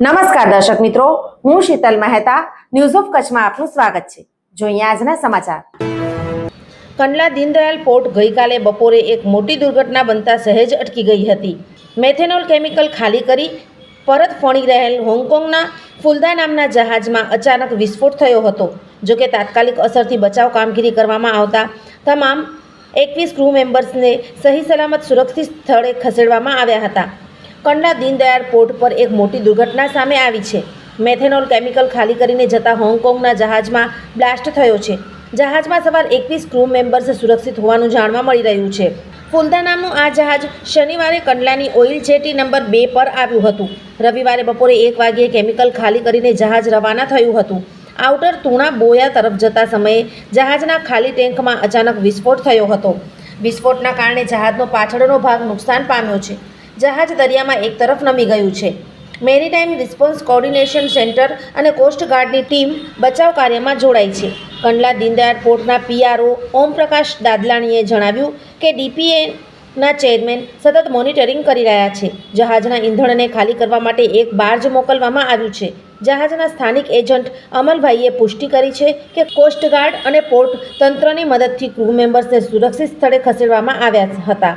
નમસ્કાર દર્શક મિત્રો, હું શીતલ મહેતા ન્યૂઝ ઓફ કચ્છમાં આપનું સ્વાગત છે. જોઈએ આજના સમાચાર. કંડલા દીનદયાલ પોર્ટ ગઈકાલે બપોરે એક મોટી દુર્ઘટના બનતા સહેજ અટકી ગઈ હતી. મેથેનોલ કેમિકલ ખાલી કરી પરત ફણી રહેલ હોંગકોંગના ફુલદા નામના જહાજમાં અચાનક વિસ્ફોટ થયો હતો. જોકે તાત્કાલિક અસરથી બચાવ કામગીરી કરવામાં આવતા તમામ એકવીસ ક્રૂ મેમ્બર્સને સહી સલામત સુરક્ષિત સ્થળે ખસેડવામાં આવ્યા હતા. કંડલા દીનદયાળ પોર્ટ પર એક મોટી દુર્ઘટના સામે આવી છે. મેથેનોલ કેમિકલ ખાલી કરીને જતા હોંગકોંગના જહાજમાં બ્લાસ્ટ થયો છે. જહાજમાં સવાર એકવીસ ક્રૂ મેમ્બર્સ સુરક્ષિત હોવાનું જાણવા મળી રહ્યું છે. ફુલદા નામનું આ જહાજ શનિવારે કંડલાની ઓઇલ જેટી નંબર બે પર આવ્યું હતું. રવિવારે બપોરે એક વાગ્યે કેમિકલ ખાલી કરીને જહાજ રવાના થયું હતું. આઉટર તુણા બોયા તરફ જતા સમયે જહાજના ખાલી ટેન્કમાં અચાનક વિસ્ફોટ થયો હતો. વિસ્ફોટના કારણે જહાજનો પાછળનો ભાગ નુકસાન પામ્યો છે. જહાજ દરિયામાં એક તરફ નમી ગયું છે. મેરીટાઈમ રિસ્પોન્સ કોર્ડિનેશન સેન્ટર અને કોસ્ટગાર્ડની ટીમ બચાવ કાર્યમાં જોડાઈ છે. કંડલા દીનદયાળ પોર્ટના પીઆરઓ ઓમપ્રકાશ દાદલાણીએ જણાવ્યું કે ડીપીએના ચેરમેન સતત મોનિટરિંગ કરી રહ્યા છે. જહાજના ઈંધણને ખાલી કરવા માટે એક બાર્જ મોકલવામાં આવ્યું છે. જહાજના સ્થાનિક એજન્ટ અમલભાઈએ પુષ્ટિ કરી છે કે કોસ્ટગાર્ડ અને પોર્ટ તંત્રની મદદથી ક્રૂ મેમ્બર્સને સુરક્ષિત સ્થળે ખસેડવામાં આવ્યા હતા.